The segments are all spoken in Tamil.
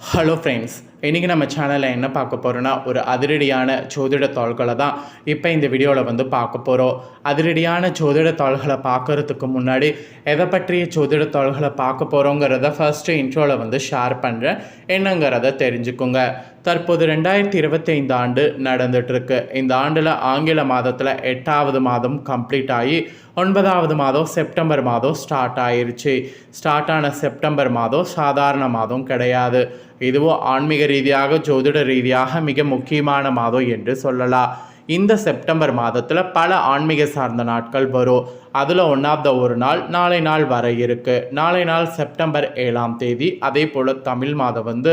ஹலோ ஃப்ரெண்ட்ஸ் இன்றைக்கி நம்ம சேனலில் என்ன பார்க்க போகிறோன்னா ஒரு அதிரடியான ஜோதிட தாள்களை தான் இப்போ இந்த வீடியோவில் வந்து பார்க்க போகிறோம் அதிரடியான ஜோதிட தாள்களை பார்க்கறதுக்கு முன்னாடி எதை பற்றிய ஜோதிட தாள்களை பார்க்க போகிறோங்கிறத ஃபஸ்ட்டு இன்ட்ரோவில் வந்து ஷேர் பண்ணுறேன் என்னங்கிறத தெரிஞ்சுக்கோங்க. தற்போது ரெண்டாயிரத்தி இருபத்தைந்து ஆண்டு நடந்துகிட்ருக்கு இந்த ஆண்டில் ஆங்கில மாதத்தில் எட்டாவது மாதம் கம்ப்ளீட் ஆகி ஒன்பதாவது மாதம் செப்டம்பர் மாதம் ஸ்டார்ட் ஆயிருச்சு. ஸ்டார்ட் ஆன செப்டம்பர் மாதம் சாதாரண மாதம் கிடையாது. இதுவோ ஆன்மீக ரீதியாக ஜோதிட ரீதியாக மிக முக்கியமான மாதம் என்று சொல்லலாம். இந்த செப்டம்பர் மாதத்தில் பல ஆன்மீக சார்ந்த நாட்கள் வரும். அதில் ஒன் ஆஃப் த ஒரு நாள் நாளை நாள் வர இருக்குது நாளை நாள் செப்டம்பர் ஏழாம் தேதி அதே போல் தமிழ் மாதம் வந்து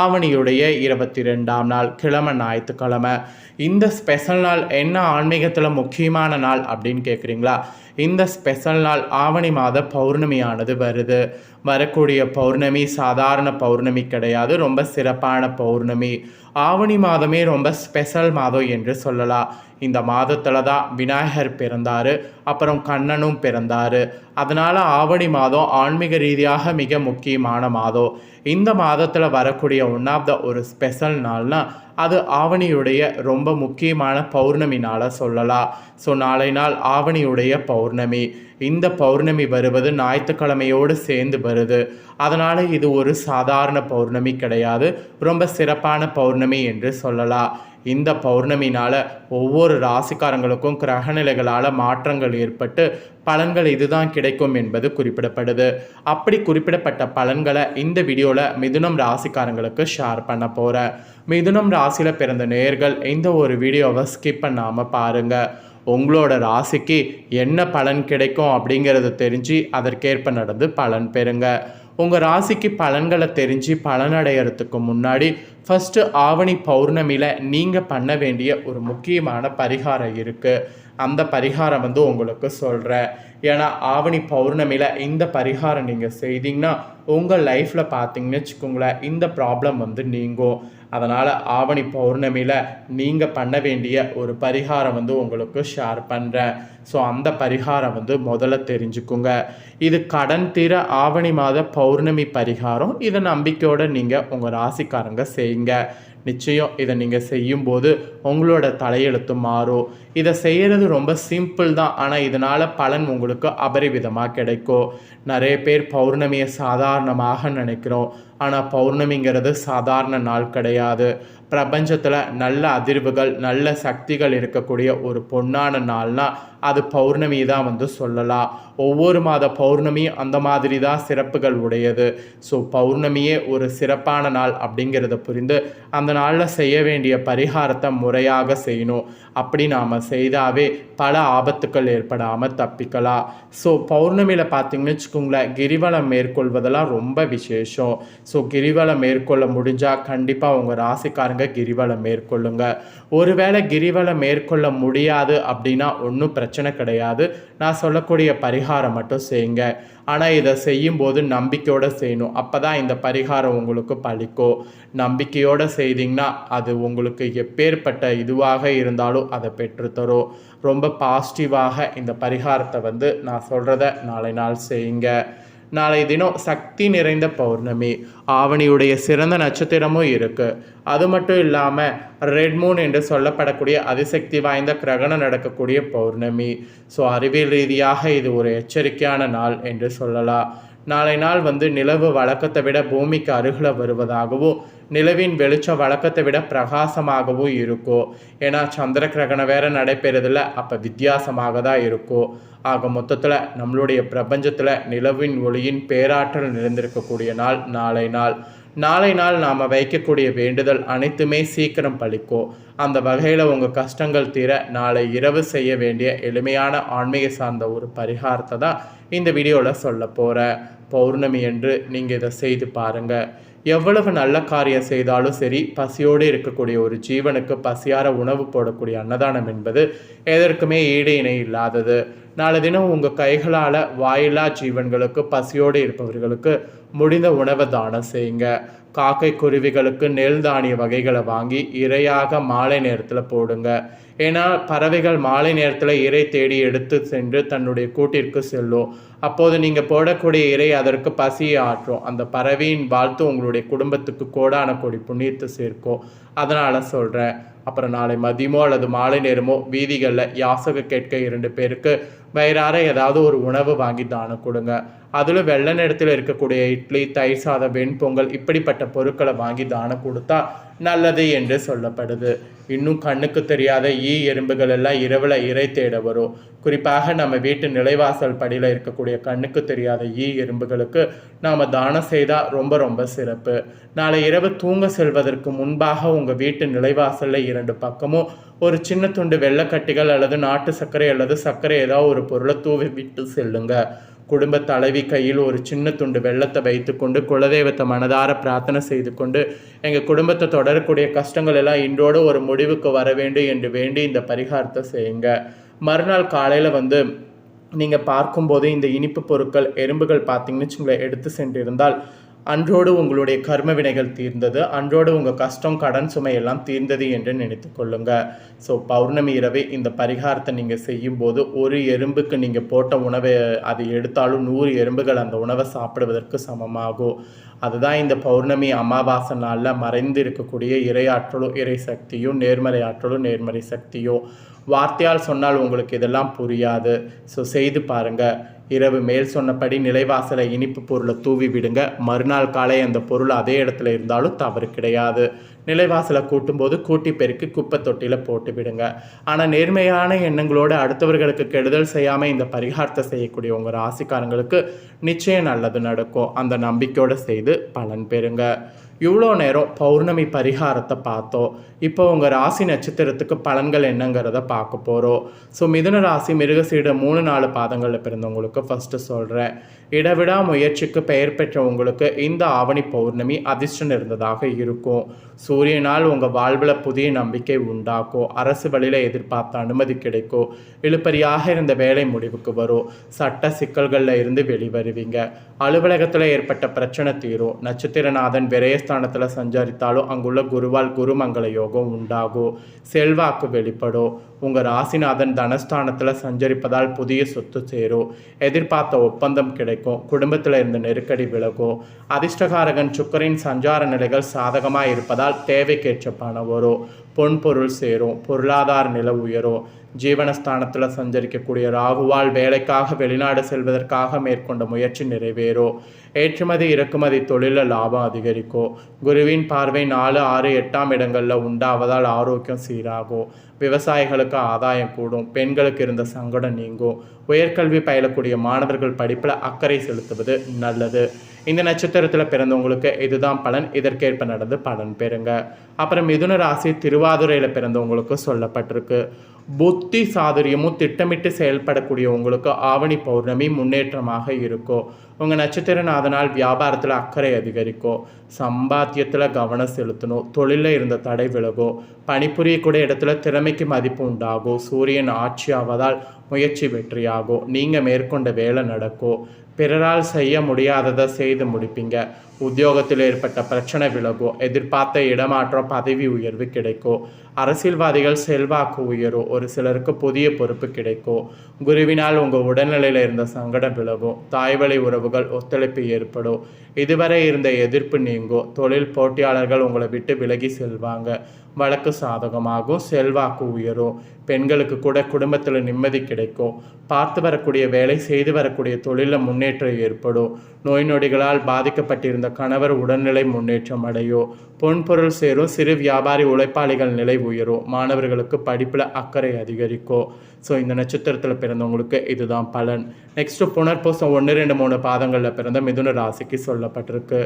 ஆவணியுடைய இருபத்தி ரெண்டாம் நாள் கிழமை ஞாயிற்றுக்கிழமை. இந்த ஸ்பெஷல் நாள் என்ன ஆன்மீகத்தில் முக்கியமான நாள் அப்படின்னு கேட்குறீங்களா இந்த ஸ்பெஷல் நாள் ஆவணி மாத பௌர்ணமியானது வருது. வரக்கூடிய பௌர்ணமி சாதாரண பௌர்ணமி கிடையாது. ரொம்ப சிறப்பான பௌர்ணமி. ஆவணி மாதமே ரொம்ப ஸ்பெஷல் மாதம் என்று சொல்லலாம். இந்த மாதத்தில் தான் விநாயகர் பிறந்தார் அப்புறம் கண்ணனும் பிறந்தார். அதனால் ஆவணி மாதம் ஆன்மீக ரீதியாக மிக முக்கியமான மாதம். இந்த மாதத்தில் வரக்கூடிய ஒன் ஆஃப் த ஒரு ஸ்பெஷல் நாள்னால் அது ஆவணியுடைய ரொம்ப முக்கியமான பௌர்ணமி நாளை சொல்லலாம். ஸோ நாளை நாள் ஆவணியுடைய பௌர்ணமி. இந்த பௌர்ணமி வருவது ஞாயிற்றுக்கிழமையோடு சேர்ந்து வருது. அதனால் இது ஒரு சாதாரண பௌர்ணமி கிடையாது. ரொம்ப சிறப்பான பௌர்ணமி என்று சொல்லலாம். இந்த பௌர்ணமினால் ஒவ்வொரு ராசிக்காரங்களுக்கும் கிரகநிலைகளால் மாற்றங்கள் ஏற்பட்டு பலன்கள் இதுதான் கிடைக்கும் என்பது குறிப்பிடப்படுது. அப்படி குறிப்பிடப்பட்ட பலன்களை இந்த வீடியோவில் மிதுனம் ராசிக்காரங்களுக்கு ஷேர் பண்ண போகிறேன் மிதுனம் ராசியில் பிறந்த நேர்கள் இந்த ஒரு வீடியோவை ஸ்கிப் பண்ணாமல் பாருங்கள் உங்களோட ராசிக்கு என்ன பலன் கிடைக்கும் அப்படிங்கிறத தெரிஞ்சு அதற்கேற்ப நடந்து பலன் பெறுங்க. உங்கள் ராசிக்கு பலன்களை தெரிஞ்சு பலனடைகிறதுக்கு முன்னாடி ஃபஸ்ட்டு ஆவணி பௌர்ணமியில் நீங்கள் பண்ண வேண்டிய ஒரு முக்கியமான பரிகாரம் இருக்குது அந்த பரிகாரம் வந்து உங்களுக்கு சொல்கிறேன் ஏன்னா ஆவணி பௌர்ணமியில் இந்த பரிகாரம் நீங்கள் செய்தீங்கன்னா உங்கள் லைஃப்பில் பார்த்தீங்கன்னு வச்சுக்கோங்களேன் இந்த ப்ராப்ளம் வந்து நீங்கும். அதனால் ஆவணி பௌர்ணமியில் நீங்கள் பண்ண வேண்டிய ஒரு பரிகாரம் வந்து உங்களுக்கு ஷேர் பண்ணுறேன் ஸோ அந்த பரிகாரம் வந்து முதல்ல தெரிஞ்சுக்குங்க. இது கடன் தீர ஆவணி மாத பௌர்ணமி பரிகாரம். இதை நம்பிக்கையோடு நீங்கள் உங்கள் ராசிக்காரங்க செய்யுங்க. நிச்சயம் இதை நீங்கள் செய்யும்போது உங்களோட தலையெழுத்து மாறும். இதை செய்கிறது ரொம்ப சிம்பிள் தான். ஆனால் இதனால் பலன் உங்களுக்கு அபரிவிதமாக கிடைக்கும். நிறைய பேர் பௌர்ணமியை சாதாரணமாக நினைக்கிறோம். ஆனால் பௌர்ணமிங்கிறது சாதாரண நாள் கிடையாது. பிரபஞ்சத்தில் நல்ல அதிர்வுகள் நல்ல சக்திகள் இருக்கக்கூடிய ஒரு பொன்னான நாள்னா அது பௌர்ணமி தான் வந்து சொல்லலாம். ஒவ்வொரு மாத பௌர்ணமியும் அந்த மாதிரி தான் சிறப்புகள் உடையது. ஸோ பௌர்ணமியே ஒரு சிறப்பான நாள் அப்படிங்கிறத புரிந்து அந்த நாளில் செய்ய வேண்டிய பரிகாரத்தை முறையாக செய்யணும். அப்படி நாம் செய்தாவே பல ஆபத்துக்கள் ஏற்படாமல் தப்பிக்கலாம். ஸோ பௌர்ணமியில் பார்த்தீங்கன்னு வச்சுக்கோங்களேன் கிரிவலம் மேற்கொள்வதெல்லாம் ரொம்ப விசேஷம். ஸோ கிரிவலம் மேற்கொள்ள முடிஞ்சால் கண்டிப்பாக உங்கள் ராசிக்காரங்க கிரிவலம் மேற்கொள்ளுங்க. ஒருவேளை கிரிவலம் மேற்கொள்ள முடியாது அப்படின்னா ஒன்றும் பிரச்சனை கிடையாது. நான் சொல்லக்கூடிய பரிகாரம் மட்டும் செய்யுங்க. ஆனால் இதை செய்யும்போது நம்பிக்கையோடு செய்யணும். அப்போ தான் இந்த பரிகாரம் உங்களுக்கு பழிக்கும் நம்பிக்கையோடு செய்தீங்கன்னா அது உங்களுக்கு எப்பேற்பட்ட இதுவாக இருந்தாலும் அதை பெற்றுத்தரும் ரொம்ப பாசிட்டிவாக இந்த பரிகாரத்தை வந்து நான் சொல்கிறத நாளை நாள் செய்யுங்க. நாளை தினம் சக்தி நிறைந்த பௌர்ணமி. ஆவணியுடைய சிறந்த நட்சத்திரமும் இருக்குது அது மட்டும் இல்லாமல் ரெட் மூன் என்று சொல்லப்படக்கூடிய அதிசக்தி வாய்ந்த கிரகணம் நடக்கக்கூடிய பௌர்ணமி. ஸோ அறிவியல் ரீதியாக இது ஒரு எச்சரிக்கையான நாள் என்று சொல்லலாம். நாளை நாள் வந்து நிலவு வழக்கத்தை விட பூமிக்கு அருகில் வருவதாகவும் நிலவின் வெளிச்சம் வழக்கத்தை விட பிரகாசமாகவும் இருக்கும் ஏன்னா சந்திர கிரகணம் வேற நடைபெறதில்ல அப்போ வித்தியாசமாக தான் இருக்கும் ஆக மொத்தத்தில் நம்மளுடைய பிரபஞ்சத்தில் நிலவின் ஒளியின் பேராற்றல் நிறைந்திருக்கக்கூடிய நாள் நாளை நாள். நாளை நாள் நாம் வைக்கக்கூடிய வேண்டுதல் அனைத்துமே சீக்கிரம் பழிக்கும் அந்த வகையில் உங்கள் கஷ்டங்கள் தீர நாளை இரவு செய்ய வேண்டிய எளிமையான ஆன்மீக சார்ந்த ஒரு பரிகாரத்தை தான் இந்த வீடியோவில் சொல்ல போகிறேன் பௌர்ணமி என்று நீங்கள் இதை செய்து பாருங்கள் எவ்வளவு நல்ல காரியம் செய்தாலும் சரி பசியோடு இருக்கக்கூடிய ஒரு ஜீவனுக்கு பசியார உணவு போடக்கூடிய அன்னதானம் என்பது எதற்குமே ஈடு இணை இல்லாதது. நாளை தினம் உங்கள் கைகளால் வாயிலா ஜீவன்களுக்கு பசியோடு இருப்பவர்களுக்கு முடிந்த உணவை தானம் செய்யுங்க. காக்கை குருவிகளுக்கு நெல் தானிய வகைகளை வாங்கி இரையாக மாலை நேரத்தில் போடுங்க. ஏன்னா பறவைகள் மாலை நேரத்தில் இறை தேடி எடுத்து சென்று தன்னுடைய கூட்டிற்கு செல்லும். அப்போது நீங்கள் போடக்கூடிய இறை அதற்கு பசியை ஆற்றும். அந்த பறவையின் வாழ்த்து உங்களுடைய குடும்பத்துக்கு கோடான கோடி புண்ணியத்தை சேர்க்கும். அதனால் சொல்கிறேன் அப்புறம் நாளை மதியமோ அல்லது மாலை நேரமோ வீதிகளில் யாசகம் கேட்க இரண்டு பேருக்கு வயிறார ஏதாவது ஒரு உணவு வாங்கி தானம் கொடுங்க. அதில் வெள்ள நிறத்தில் இருக்கக்கூடிய இட்லி தயிர் சாதம் வெண்பொங்கல் இப்படிப்பட்ட பொருட்களை வாங்கி தானம் கொடுத்தா நல்லது என்று சொல்லப்படுது. இன்னும் கண்ணுக்கு தெரியாத ஈ எறும்புகள் எல்லாம் இரவில் இறை தேட வரும். குறிப்பாக நம்ம வீட்டு நிலைவாசல் படியில் இருக்கக்கூடிய கண்ணுக்கு தெரியாத ஈ எறும்புகளுக்கு நாம் தானம் செய்தால் ரொம்ப ரொம்ப சிறப்பு. நாளை இரவு தூங்க செல்வதற்கு முன்பாக உங்கள் வீட்டு நிலைவாசலில் இரண்டு பக்கமும் ஒரு சின்ன துண்டு வெள்ளைக்கட்டிகள் அல்லது நாட்டு சர்க்கரை அல்லது சர்க்கரை ஏதாவது ஒரு பொருளை தூவி விட்டு செல்லுங்கள் குடும்ப தலைவி கையில் ஒரு சின்ன துண்டு வெள்ளத்தை வைத்துக்கொண்டு குலதெய்வத்தை மனதார பிரார்த்தனை செய்து கொண்டு எங்கள் குடும்பத்தை தொடரக்கூடிய கஷ்டங்கள் எல்லாம் இன்றோடு ஒரு முடிவுக்கு வர வேண்டும் என்று வேண்டி இந்த பரிகாரத்தை செய்யுங்க. மறுநாள் காலையில் வந்து நீங்கள் பார்க்கும்போது இந்த இனிப்பு பொருட்கள் எறும்புகள் பார்த்தீங்கன்னு வச்சுங்களேன் எடுத்து சென்றிருந்தால் அன்றோடு உங்களுடைய கர்ம வினைகள் தீர்ந்தது அன்றோடு உங்கள் கஷ்டம் கடன் சுமை எல்லாம் தீர்ந்தது என்று நினைத்து கொள்ளுங்க. ஸோ பௌர்ணமி இரவே இந்த பரிகாரத்தை நீங்கள் செய்யும்போது ஒரு எறும்புக்கு நீங்கள் போட்ட உணவை அது எடுத்தாலும் நூறு எறும்புகள் அந்த உணவை சாப்பிடுவதற்கு சமமாகும். அதுதான் இந்த பௌர்ணமி அமாவாசை நாளில் மறைந்து இருக்கக்கூடிய இறையாற்றலும் இறை சக்தியும் நேர்மறை ஆற்றலும் நேர்மறை சக்தியும் வார்த்தையால் சொன்னால் உங்களுக்கு இதெல்லாம் புரியாது. ஸோ செய்து பாருங்கள் இரவு மேல் சொன்னபடி நிலைவாசலை இனிப்பு பொருளை தூவி விடுங்க. மறுநாள் காலை அந்த பொருள் அதே இடத்துல இருந்தாலும் தவறு கிடையாது. நிலைவாசலை கூட்டும்போது கூட்டி பெருக்கி குப்பை தொட்டியில் போட்டு விடுங்க. ஆனால் நேர்மையான எண்ணங்களோடு அடுத்தவர்களுக்கு கெடுதல் செய்யாமல் இந்த பரிகாரத்தை செய்யக்கூடிய உங்கள் ராசிக்காரங்களுக்கு நிச்சயம் நல்லது நடக்கும். அந்த நம்பிக்கையோடு செய்து பலன் பெறுங்க. இவ்வளோ நேரம் பௌர்ணமி பரிகாரத்தை பார்த்தோம். இப்போ உங்கள் ராசி நட்சத்திரத்துக்கு பலன்கள் என்னங்கிறத பார்க்க போகிறோம் ஸோ மிதுன ராசி மிருகசீட மூணு நாலு பாதங்களில் பிறந்தவங்களுக்கு ஃபஸ்ட்டு சொல்கிறேன் இடவிடா முயற்சிக்கு பெயர் பெற்றவங்களுக்கு இந்த ஆவணி பௌர்ணமி அதிர்ஷ்டம் இருந்ததாக இருக்கும். சூரியனால் உங்கள் வாழ்வில் புதிய நம்பிக்கை உண்டாக்கும். அரசு வழியில் எதிர்பார்த்த அனுமதி கிடைக்கும். இழுப்பறியாக இருந்த வேலை முடிவுக்கு வரும். சட்ட சிக்கல்களில் இருந்து வெளிவருவீங்க. அலுவலகத்தில் ஏற்பட்ட பிரச்சனை தீரும். நட்சத்திரநாதன் விரயஸ்தானத்தில் சஞ்சரித்தாலும் அங்குள்ள குருவால் குருமங்கள யோகம் உண்டாகும் செல்வாக்கு வெளிப்படும் உங்கள் ராசிநாதன் தனஸ்தானத்தில் சஞ்சரிப்பதால் புதிய சொத்து சேரும் எதிர்பார்த்த ஒப்பந்தம் கிடைக்கும். குடும்பத்தில் இருந்த நெருக்கடி விலகும் அதிர்ஷ்டகாரகன் சுக்கரின் சஞ்சார நிலைகள் சாதகமாக இருப்பதால் தேவைக்கேற்ற பணம் வரும் பொன்பொருள் சேரும் பொருளாதார நிலை உயரும் ஜீவனஸ்தானத்தில் சஞ்சரிக்கக்கூடிய ராகுவால் வேலைக்காக வெளிநாடு செல்வதற்காக மேற்கொண்ட முயற்சி நிறைவேறும் ஏற்றுமதி இறக்குமதி தொழிலில் லாபம் அதிகரிக்கும். குருவின் பார்வை நாலு ஆறு எட்டாம் இடங்களில் உண்டாவதால் ஆரோக்கியம் சீராகும். விவசாயிகளுக்கு ஆதாயம் கூடும். பெண்களுக்கு இருந்த சங்கடம் நீங்கும். உயர்கல்வி பயிலக்கூடிய மாணவர்கள் படிப்பில் அக்கறை செலுத்துவது நல்லது. இந்த நட்சத்திரத்தில் பிறந்தவங்களுக்கு இதுதான் பலன். இதற்கேற்ப நடந்து பலன் பெறுங்க. அப்புறம் மிதுன ராசி திருவாதுரையில் பிறந்தவங்களுக்கு சொல்லப்பட்டிருக்கு. புத்தி சாதுரியமும் திட்டமிட்டு செயல்படக்கூடிய உங்களுக்கு ஆவணி பௌர்ணமி முன்னேற்றமாக இருக்கும் உங்கள் நட்சத்திரநாதனால் வியாபாரத்தில் அக்கறை அதிகரிக்கும் சம்பாத்தியத்தில் கவனம் செலுத்தணும். தொழிலில் இருந்த தடை விலகும் பணிபுரியக்கூடிய இடத்துல திறமைக்கு மதிப்பு உண்டாகும் சூரியன் ஆட்சி ஆவதால் முயற்சி வெற்றியாகும் நீங்கள் மேற்கொண்ட வேலை நடக்கும் பிறரால் செய்ய முடியாததை செய்து முடிப்பீங்க. உத்தியோகத்தில் ஏற்பட்ட பிரச்சனை விலகும் எதிர்பார்த்த இடமாற்றம் பதவி உயர்வு கிடைக்கும் அரசியல்வாதிகள் செல்வாக்கு உயரும் ஒரு சிலருக்கு புதிய பொறுப்பு கிடைக்கும் குருவினால் உங்கள் உடல்நிலையில் இருந்த சங்கடம் விலகும் தாய்வழி உறவுகள் ஒத்துழைப்பு ஏற்படும் இதுவரை இருந்த எதிர்ப்பு நீங்கும் தொழில் போட்டியாளர்கள் உங்களை விட்டு விலகி செல்வாங்க. வழக்கு சாதகமாகும் செல்வாக்கு உயரும் பெண்களுக்கு கூட குடும்பத்தில் நிம்மதி கிடைக்கும். பார்த்து வரக்கூடிய வேலை செய்து வரக்கூடிய தொழிலில் முன்னேற்றம் ஏற்படும். நோய் நொடிகளால் பாதிக்கப்பட்டிருந்த கணவர் உடல்நிலை முன்னேற்றம் அடையும் பொன்பொருள் சேரும் சிறு வியாபாரி உழைப்பாளிகள் நிலை உயரும் மாணவர்களுக்கு படிப்பில் அக்கறை அதிகரிக்கும் ஸோ இந்த நட்சத்திரத்தில் பிறந்தவங்களுக்கு இதுதான் பலன். நெக்ஸ்ட்டு புனர்பூசம் ஒன்று ரெண்டு மூணு பாதங்களில் பிறந்த மிதுன ராசிக்கு சொல்லப்பட்டிருக்கு.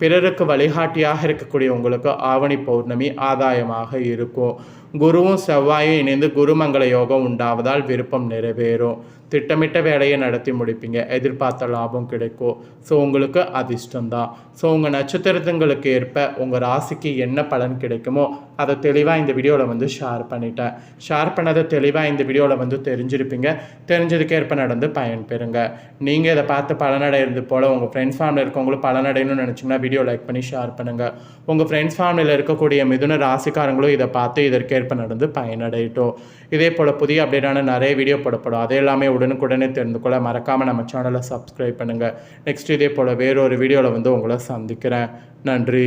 பிறருக்கு வழிகாட்டியாக இருக்கக்கூடிய உங்களுக்கு ஆவணி பௌர்ணமி ஆதாயமாக இருக்கும். குருவும் செவ்வாயும் இணைந்து குருமங்கள யோகம் உண்டாவதால் விருப்பம் நிறைவேறும். திட்டமிட்ட வேலையை நடத்தி முடிப்பீங்க. எதிர்பார்த்த லாபம் கிடைக்கும் ஸோ உங்களுக்கு அதிர்ஷ்டம்தான் ஸோ உங்கள் நட்சத்திரத்துங்களுக்கு ஏற்ப உங்கள் ராசிக்கு என்ன பலன் கிடைக்குமோ அதை தெளிவாக இந்த வீடியோவில் வந்து ஷேர் பண்ணிட்டேன். ஷேர் பண்ணதை தெளிவாக இந்த வீடியோவில் வந்து தெரிஞ்சிருப்பீங்க. தெரிஞ்சதுக்கு ஏற்ப நடந்து பயன்பெறுங்க நீங்கள் இதை பார்த்து பலனடைகிறது போல் உங்கள் ஃப்ரெண்ட்ஸ் ஃபேமிலியில் இருக்கவங்களும் பலனடையணும்னு நினச்சிங்கன்னா வீடியோ லைக் பண்ணி ஷேர் பண்ணுங்கள் உங்கள் ஃப்ரெண்ட்ஸ் ஃபேமிலியில் இருக்கக்கூடிய மிதுன ராசிக்காரங்களும் இதை பார்த்து இதற்கேற்ப நடந்து பயனடையட்டும். இதே போல் புதிய அப்டேட்டான நிறைய வீடியோ போடப்படும். அது எல்லாமே உடனுக்குடனே தெரிந்து கொள்ள மறக்காமல் நம்ம சேனலை சப்ஸ்கிரைப் பண்ணுங்கள் நெக்ஸ்ட் இதே போல் வேறொரு வீடியோவில் வந்து உங்களை சந்திக்கிறேன். நன்றி.